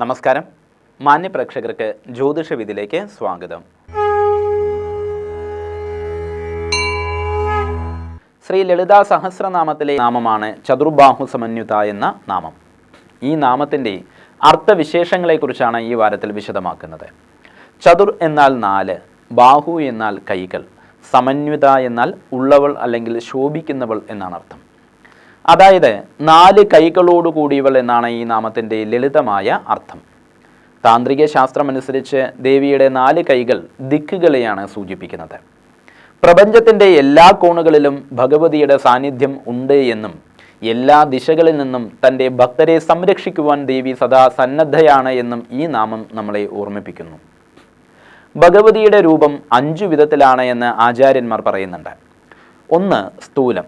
നമസ്കാരം. മാന്യ പ്രേക്ഷകർക്ക് ജ്യോതിഷ വിധിയിലേക്ക് സ്വാഗതം. ശ്രീ ലളിതാ സഹസ്രനാമത്തിലെ നാമമാണ് ചതുർബാഹു സമന്യുത എന്ന നാമം. ഈ നാമത്തിന്റെ അർത്ഥവിശേഷങ്ങളെക്കുറിച്ചാണ് ഈ വാരത്തിൽ വിശദമാക്കുന്നത്. ചതുർ എന്നാൽ നാല് ബാഹു എന്നാൽ കൈകൾ സമന്വിത എന്നാൽ ഉള്ളവൾ അല്ലെങ്കിൽ ശോഭിക്കുന്നവൾ എന്നാണ് അർത്ഥം. അതായത് നാല് കൈകളോടുകൂടിയവൾ എന്നാണ് ഈ നാമത്തിന്റെ ലളിതമായ അർത്ഥം. താന്ത്രിക ശാസ്ത്രമനുസരിച്ച് ദേവിയുടെ നാല് കൈകൾ ദിക്കുകളെയാണ് സൂചിപ്പിക്കുന്നത്. പ്രപഞ്ചത്തിന്റെ എല്ലാ കോണുകളിലും ഭഗവതിയുടെ സാന്നിധ്യം ഉണ്ട് എന്നും എല്ലാ ദിശകളിൽ നിന്നും തന്റെ ഭക്തരെ സംരക്ഷിക്കുവാൻ ദേവി സദാ സന്നദ്ധയാണ് എന്നും ഈ നാമം നമ്മളെ ഓർമ്മിപ്പിക്കുന്നു. ഭഗവതിയുടെ രൂപം അഞ്ചു വിധത്തിലാണ് എന്ന് ആചാര്യന്മാർ പറയുന്നുണ്ട്. ഒന്ന് സ്ഥൂലം.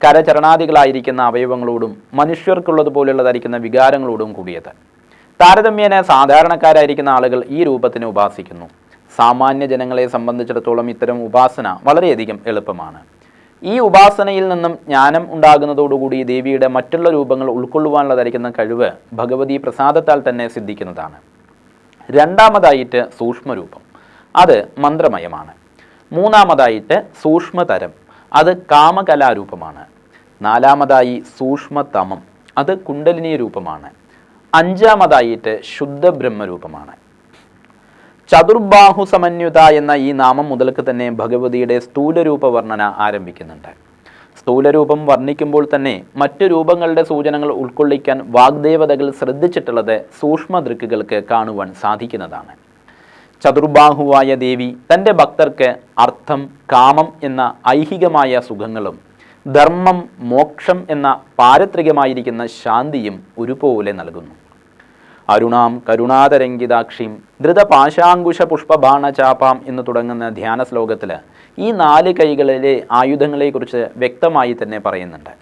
കരചരണാദികളായിരിക്കുന്ന അവയവങ്ങളോടും മനുഷ്യർക്കുള്ളതുപോലുള്ളതായിരിക്കുന്ന വികാരങ്ങളോടും കൂടിയത്. താരതമ്യേന സാധാരണക്കാരായിരിക്കുന്ന ആളുകൾ ഈ രൂപത്തിനെ ഉപാസിക്കുന്നു. സാമാന്യ ജനങ്ങളെ സംബന്ധിച്ചിടത്തോളം ഇത്തരം ഉപാസന വളരെയധികം എളുപ്പമാണ്. ഈ ഉപാസനയിൽ നിന്നും ജ്ഞാനം ഉണ്ടാകുന്നതോടുകൂടി ദേവിയുടെ മറ്റുള്ള രൂപങ്ങൾ ഉൾക്കൊള്ളുവാനുള്ളതായിരിക്കുന്ന കഴിവ് ഭഗവതി പ്രസാദത്താൽ തന്നെ സിദ്ധിക്കുന്നതാണ്. രണ്ടാമതായിട്ട് സൂക്ഷ്മരൂപം. അത് മന്ത്രമയമാണ്. മൂന്നാമതായിട്ട് സൂക്ഷ്മതരം. അത് കാമകലാരൂപമാണ്. നാലാമതായി സൂക്ഷ്മതമം. അത് കുണ്ടലിനി രൂപമാണ് അഞ്ചാമതായിട്ട് ശുദ്ധ ബ്രഹ്മരൂപമാണ് ചതുർബാഹു സമന്യുത എന്ന ഈ നാമം മുതൽക്ക് തന്നെ ഭഗവതിയുടെ സ്ഥൂലരൂപ വർണന ആരംഭിക്കുന്നുണ്ട്. സ്ഥൂലരൂപം വർണിക്കുമ്പോൾ തന്നെ മറ്റു രൂപങ്ങളുടെ സൂചനകൾ ഉൾക്കൊള്ളിക്കാൻ വാഗ്ദേവതകൾ ശ്രദ്ധിച്ചിട്ടുള്ളത് സൂക്ഷ്മ ദൃക്കുകൾക്ക് കാണുവാൻ സാധിക്കുന്നതാണ്. ചതുർബാഹുവായ ദേവി തന്റെ ഭക്തർക്ക് അർത്ഥം കാമം എന്ന ഐഹികമായ സുഖങ്ങളും ധർമ്മം മോക്ഷം എന്ന പാരത്രികമായിരിക്കുന്ന ശാന്തിയും ഒരുപോലെ നൽകുന്നു. അരുണാം കരുണാതരംഗിതാക്ഷിം ധൃതപാശാങ്കുശ പുഷ്പബാണചാപാം എന്ന് തുടങ്ങുന്ന ധ്യാന ശ്ലോകത്തിൽ ഈ നാല് കൈകളിലെ ആയുധങ്ങളെക്കുറിച്ച് വ്യക്തമായി തന്നെ പറയുന്നുണ്ട്.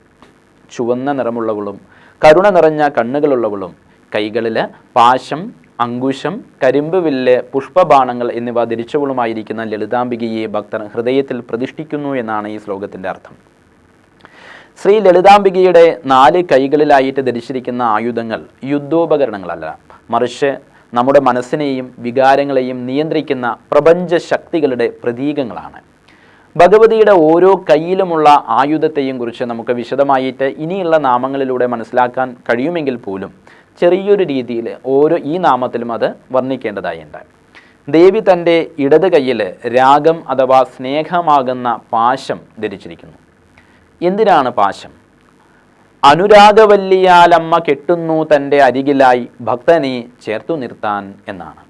ചുവന്ന നിറമുള്ളവളും കരുണ നിറഞ്ഞ കണ്ണുകളുള്ളവളും കൈകളിൽ പാശം അങ്കുശം കരിമ്പ് വില്ല് പുഷ്പബാണങ്ങൾ എന്നിവ ധരിച്ചവളുമായിരിക്കുന്ന ലളിതാംബികയെ ഭക്തർ ഹൃദയത്തിൽ പ്രതിഷ്ഠിക്കുന്നു എന്നാണ് ഈ ശ്ലോകത്തിന്റെ അർത്ഥം. ശ്രീ ലളിതാംബികയുടെ നാല് കൈകളിലായിട്ട് ധരിച്ചിരിക്കുന്ന ആയുധങ്ങൾ യുദ്ധോപകരണങ്ങളല്ല. മറിച്ച് നമ്മുടെ മനസ്സിനെയും വികാരങ്ങളെയും നിയന്ത്രിക്കുന്ന പ്രപഞ്ച ശക്തികളുടെ പ്രതീകങ്ങളാണ്. ഭഗവതിയുടെ ഓരോ കയ്യിലുമുള്ള ആയുധത്തെയും കുറിച്ച് നമുക്ക് വിശദമായിട്ട് ഇനിയുള്ള നാമങ്ങളിലൂടെ മനസ്സിലാക്കാൻ കഴിയുമെങ്കിൽ പോലും ചെറിയൊരു രീതിയിൽ ഓരോ ഈ നാമത്തിലും അത് വർണിക്കേണ്ടതായുണ്ട്. ദേവി തന്റെ ഇടത് കയ്യിൽ രാഗം അഥവാ സ്നേഹമാകുന്ന പാശം ധരിച്ചിരിക്കുന്നു. എന്തിനാണ് പാശം? അനുരാഗവല്ലിയാലമ്മ കെട്ടുന്നു തന്റെ അരികിലായി ഭക്തനെ ചേർത്തു നിർത്താൻ എന്നാണ്.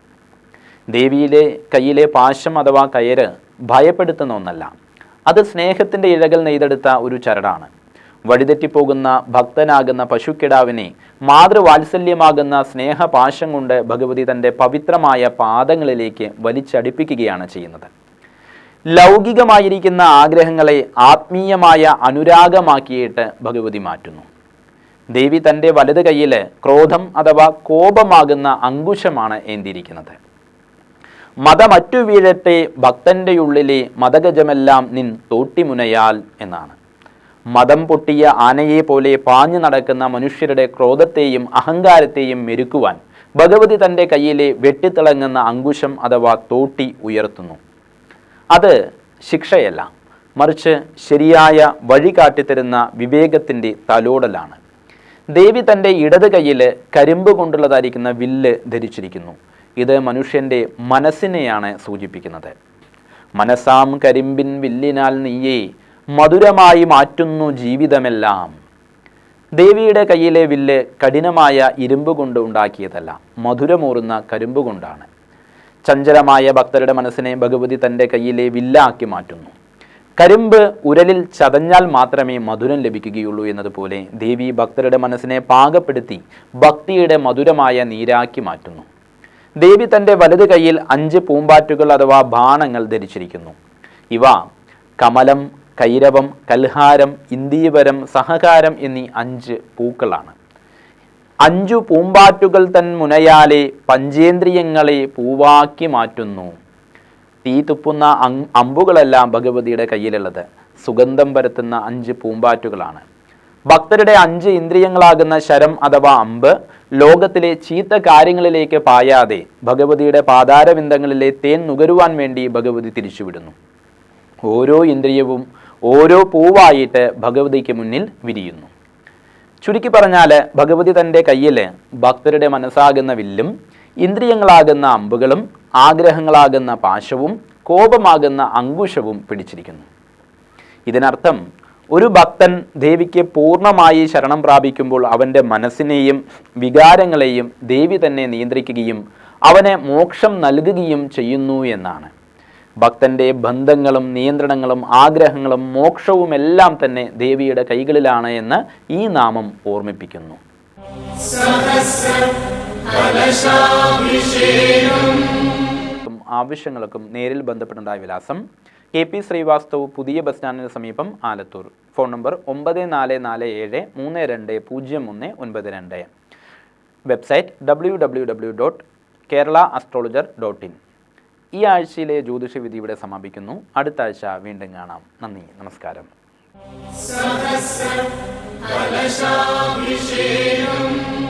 ദേവിയിലെ കയ്യിലെ പാശം അഥവാ കയറ് ഭയപ്പെടുത്തുന്ന ഒന്നല്ല. അത് സ്നേഹത്തിന്റെ ഇഴകൾ നെയ്തെടുത്ത ഒരു ചരടാണ്. വഴിതെറ്റിപ്പോകുന്ന ഭക്തനാകുന്ന പശുക്കിടാവിനെ മാതൃവാത്സല്യമാകുന്ന സ്നേഹപാശം കൊണ്ട് ഭഗവതി തന്റെ പവിത്രമായ പാദങ്ങളിലേക്ക് വലിച്ചടിപ്പിക്കുകയാണ് ചെയ്യുന്നത്. ലൗകികമായിരിക്കുന്ന ആഗ്രഹങ്ങളെ ആത്മീയമായ അനുരാഗമാക്കിയിട്ട് ഭഗവതി മാറ്റുന്നു. ദേവി തന്റെ വലത് കൈയിൽ ക്രോധം അഥവാ കോപമാകുന്ന അങ്കുശമാണ് ഏന്തിയിരിക്കുന്നത്. മതമറ്റു വീഴട്ടെ ഭക്തന്റെ ഉള്ളിലെ മതഗജമെല്ലാം നിൻ തോട്ടിമുനയാൽ എന്നാണ്. മതം പൊട്ടിയ ആനയെ പോലെ പാഞ്ഞു നടക്കുന്ന മനുഷ്യരുടെ ക്രോധത്തെയും അഹങ്കാരത്തെയും മെരുക്കുവാൻ ഭഗവതി തന്റെ കയ്യിലെ വെട്ടിത്തിളങ്ങുന്ന അങ്കുശം അഥവാ തോട്ടി ഉയർത്തുന്നു. അത് ശിക്ഷയല്ല. മറിച്ച് ശരിയായ വഴി കാട്ടിത്തരുന്ന വിവേകത്തിന്റെ തലോടലാണ്. ദേവി തന്റെ ഇടത് കൈയിൽ കരിമ്പ് കൊണ്ടുള്ളതായിരിക്കുന്ന വില്ല് ധരിച്ചിരിക്കുന്നു. ഇത് മനുഷ്യന്റെ മനസ്സിനെയാണ് സൂചിപ്പിക്കുന്നത്. മനസ്സാം കരിമ്പിൻ വില്ലിനാൽ നീയേ മധുരമായി മാറ്റുന്നു ജീവിതമെല്ലാം. ദേവിയുടെ കയ്യിലെ വില്ല് കഠിനമായ ഇരുമ്പ് കൊണ്ട് ഉണ്ടാക്കിയതല്ല മധുരമൂറുന്ന കരിമ്പ് കൊണ്ടാണ്. ചഞ്ചലമായ ഭക്തരുടെ മനസ്സിനെ ഭഗവതി തന്റെ കയ്യിലെ വില്ലാക്കി മാറ്റുന്നു. കരിമ്പ് ഉരലിൽ ചതഞ്ഞാൽ മാത്രമേ മധുരം ലഭിക്കുകയുള്ളൂ എന്നതുപോലെ ദേവി ഭക്തരുടെ മനസ്സിനെ പാകപ്പെടുത്തി ഭക്തിയുടെ മധുരമായ നീരാക്കി മാറ്റുന്നു. ദേവി തന്റെ വലത് കൈയിൽ അഞ്ച് പൂമ്പാറ്റുകൾ അഥവാ ബാണങ്ങൾ ധരിച്ചിരിക്കുന്നു. ഇവ കമലം കൈരവം കൽഹാരം ഇന്ദീവരം സഹകാരം എന്നീ അഞ്ച് പൂക്കളാണ്. അഞ്ചു പൂമ്പാറ്റുകൾ തൻ മുനയാലെ പഞ്ചേന്ദ്രിയങ്ങളെ പൂവാക്കി മാറ്റുന്നു. തീ തുപ്പുന്ന അമ്പുകളെല്ലാം ഭഗവതിയുടെ കയ്യിലുള്ളത്. സുഗന്ധം പരത്തുന്ന അഞ്ച് പൂമ്പാറ്റുകളാണ്. ഭക്തരുടെ അഞ്ച് ഇന്ദ്രിയങ്ങളാകുന്ന ശരം അഥവാ അമ്പ് ലോകത്തിലെ ചീത്ത കാര്യങ്ങളിലേക്ക് പായാതെ ഭഗവതിയുടെ പാതാരവിന്ദങ്ങളിലെ തേൻ നുകരുവാൻ വേണ്ടി ഭഗവതി തിരിച്ചുവിടുന്നു. ഓരോ ഇന്ദ്രിയവും ഓരോ പൂവായിട്ട് ഭഗവതിക്ക് മുന്നിൽ വിരിയുന്നു. ചുരുക്കി പറഞ്ഞാൽ ഭഗവതി തന്റെ കയ്യിൽ ഭക്തരുടെ മനസ്സാകുന്ന വില്ലും ഇന്ദ്രിയങ്ങളാകുന്ന അമ്പുകളും ആഗ്രഹങ്ങളാകുന്ന പാശവും കോപമാകുന്ന അങ്കുശവും പിടിച്ചിരിക്കുന്നു. ഇതിനർത്ഥം ഒരു ഭക്തൻ ദേവിക്ക് പൂർണമായി ശരണം പ്രാപിക്കുമ്പോൾ അവന്റെ മനസ്സിനെയും വികാരങ്ങളെയും ദേവി തന്നെ നിയന്ത്രിക്കുകയും അവനെ മോക്ഷം നൽകുകയും ചെയ്യുന്നു എന്നാണ്. ഭക്തന്റെ ബന്ധങ്ങളും നിയന്ത്രണങ്ങളും ആഗ്രഹങ്ങളും മോക്ഷവും എല്ലാം തന്നെ ദേവിയുടെ കൈകളിലാണ് എന്ന് ഈ നാമം ഓർമ്മിപ്പിക്കുന്നു. ആവശ്യങ്ങൾക്കും നേരിൽ ബന്ധപ്പെടേണ്ട വിലാസം. കെ പി ശ്രീവാസ്തവ് പുതിയ ബസ് സ്റ്റാൻഡിന് സമീപം ആലത്തൂർ. ഫോൺ നമ്പർ ഒമ്പത് നാല് നാല് ഏഴ് മൂന്ന് രണ്ട് പൂജ്യം ഒന്ന് ഒൻപത് രണ്ട്. Website W W W dot Kerala astrologer dot in ഈ ആഴ്ചയിലെ ജ്യോതിഷ വിധി ഇവിടെ സമാപിക്കുന്നു. അടുത്ത ആഴ്ച വീണ്ടും കാണാം. നന്ദി. നമസ്കാരം. കലശാഭിഷേകം.